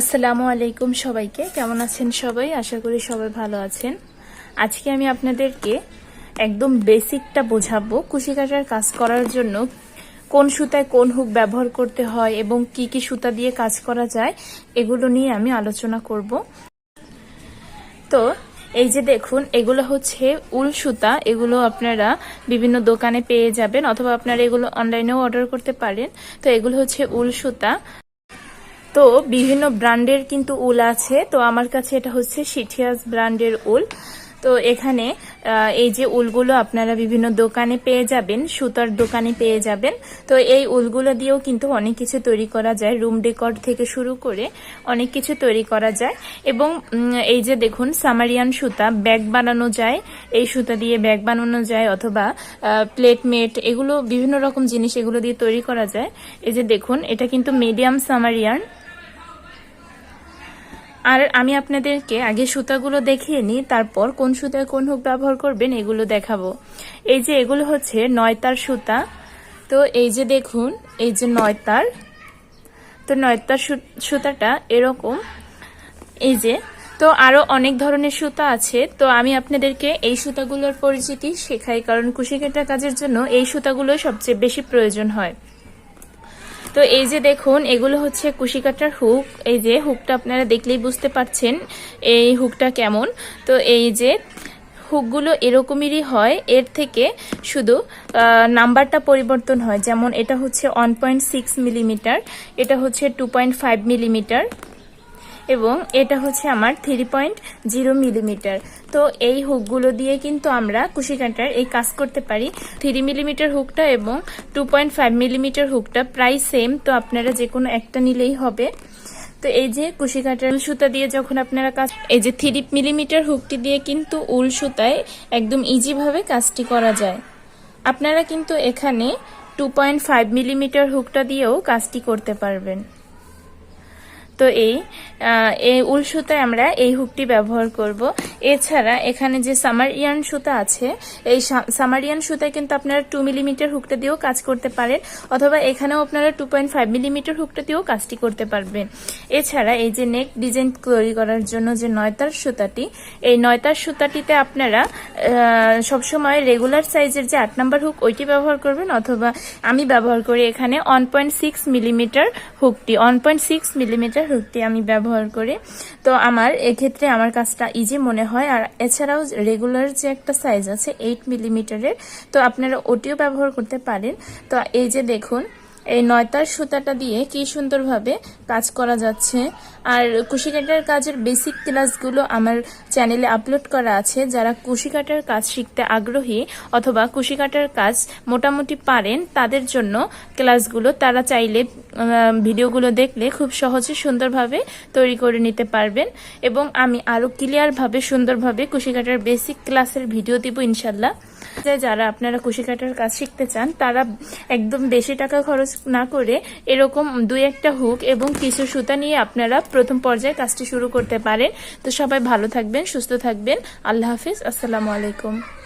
আসসালামু আলাইকুম সবাইকে। কেমন আছেন সবাই? আশা করি সবাই ভালো আছেন। আজকে আমি আপনাদেরকে একদম বেসিকটা বোঝাবো কুশি কাটার কাজ করার জন্য কোন সুতায় কোন হুক ব্যবহার করতে হয় এবং কি কি সুতা দিয়ে কাজ করা যায়, এগুলো নিয়ে আমি আলোচনা করব। তো, এই যে দেখুন, এগুলো হচ্ছে উল সুতা। এগুলো আপনারা বিভিন্ন দোকানে পেয়ে যাবেন অথবা আপনারা এগুলো অনলাইনেও অর্ডার করতে পারেন। তো এগুলো হচ্ছে উল সুতা। তো বিভিন্ন ব্র্যান্ডের কিন্তু উল আছে। তো আমার কাছে এটা হচ্ছে সিঠিয়াস ব্র্যান্ডের উল। তো এখানে এই যে উলগুলো আপনারা বিভিন্ন দোকানে পেয়ে যাবেন, সুতার দোকানে পেয়ে যাবেন। তো এই উলগুলো দিয়েও কিন্তু অনেক কিছু তৈরি করা যায় রুম ডেকর থেকে শুরু করে অনেক কিছু তৈরি করা যায়। এবং এই যে দেখুন সামারিয়ান সুতা ব্যাগ বানানো যায়, এই সুতা দিয়ে ব্যাগ বানানো যায় অথবা প্লেটমেট এগুলো বিভিন্ন রকম জিনিস এগুলো দিয়ে তৈরি করা যায়। এই যে দেখুন, এটা কিন্তু মিডিয়াম সামারিয়ান আর আমি আপনাদেরকে আগে সুতাগুলো দেখিয়ে নিই, তারপর কোন সুতায় কোন হুক ব্যবহার করবেন এগুলো দেখাবো। এই যে এগুলো হচ্ছে নয়তার সুতা। তো এই যে দেখুন, এই যে নয়তার। তো নয়তার সুতাটা এরকম। এই যে, তো আরও অনেক ধরনের সুতা আছে। তো আমি আপনাদেরকে এই সুতাগুলোর পরিচিতি শেখাই, কারণ কুশিকাটা কাজের জন্য এই সুতাগুলো সবচেয়ে বেশি প্রয়োজন হয়। তো এই যে দেখুন, এগুলো হচ্ছে কুশি কাটার হুক। এই যে হুকটা আপনারা দেখলেই বুঝতে পারছেন এই হুকটা কেমন। তো এই যে হুকগুলো এরকমেরই হয়, এর থেকে শুধু নাম্বারটা পরিবর্তন হয়। যেমন এটা হচ্ছে ওয়ান পয়েন্ট সিক্স মিলিমিটার এটা হচ্ছে টু পয়েন্ট ফাইভ মিলিমিটার এবং এটা হচ্ছে আমার থ্রি পয়েন্ট জিরো মিলিমিটার তো এই হুকগুলো দিয়ে কিন্তু আমরা কুশি কাটার এই কাজ করতে পারি। থ্রি মিলিমিটার হুকটা এবং টু পয়েন্ট ফাইভ মিলিমিটার হুকটা প্রায় সেম তো আপনারা যে কোনো একটা নিলেই হবে। তো এই যে কুশি কাটার উল সুতা দিয়ে যখন আপনারা কাজ, এই যে থ্রি মিলিমিটার হুকটি দিয়ে কিন্তু উল সুতায় একদম ইজিভাবে কাজটি করা যায়। আপনারা কিন্তু এখানে টু পয়েন্ট ফাইভ মিলিমিটার হুকটা দিয়েও কাজটি করতে পারবেন। তো এই এই উল সুতায় আমরা এই হুকটি ব্যবহার করব। এছাড়া এখানে যে সামারিয়ান সুতা আছে, এই সামারিয়ান সুতায় কিন্তু আপনারা টু মিলিমিটার হুকটা দিয়েও কাজ করতে পারেন, অথবা এখানেও আপনারা টু পয়েন্ট ফাইভ মিলিমিটার হুকটা দিয়েও কাজটি করতে পারবেন। এছাড়া এই যে নেক ডিজাইন তৈরি করার জন্য যে নয়তার সুতাটি, এই নয়তার সুতাটিতে আপনারা সবসময় রেগুলার সাইজের যে আট নাম্বার হুক, ওইটি ব্যবহার করবেন, অথবা আমি ব্যবহার করি এখানে ওয়ান পয়েন্ট সিক্স মিলিমিটার হুকটি ওয়ান পয়েন্ট সিক্স মিলিমিটার হুকটি আমি ব্যবহার করি। তো আমার, এক্ষেত্রে আমার কাজটা ইজি মনে হয়। আর এছাড়াও রেগুলার যে একটা সাইজ আছে এইট মিলিমিটারের তো আপনারা ওটিও ব্যবহার করতে পারেন। তো এই যে দেখুন এই নয়তার সুতাটা দিয়ে কি সুন্দরভাবে কাজ করা যাচ্ছে। আর কুশিকাটার কাজের বেসিক ক্লাসগুলো আমার চ্যানেলে আপলোড করা আছে। যারা কুশিকাটার কাজ শিখতে আগ্রহী অথবা কুশি কাটার কাজ মোটামুটি পারেন, তাদের জন্য ক্লাসগুলো তারা চাইলে ভিডিওগুলো দেখলে খুব সহজে সুন্দরভাবে তৈরি করে নিতে পারবেন। এবং আমি আরও ক্লিয়ারভাবে সুন্দরভাবে কুশিকাটার বেসিক ক্লাসের ভিডিও দিব ইনশাল্লাহ যারা আপনারা কুশি কাটার কাজ শিখতে চান, তারা একদম বেশি টাকা খরচ না করে এরকম দুই একটা হুক এবং কিছু সুতা নিয়ে আপনারা প্রথম পর্যায়ে কাজটি শুরু করতে পারেন। তো সবাই ভালো থাকবেন, সুস্থ থাকবেন। আল্লাহ হাফিজ। আসসালামু আলাইকুম।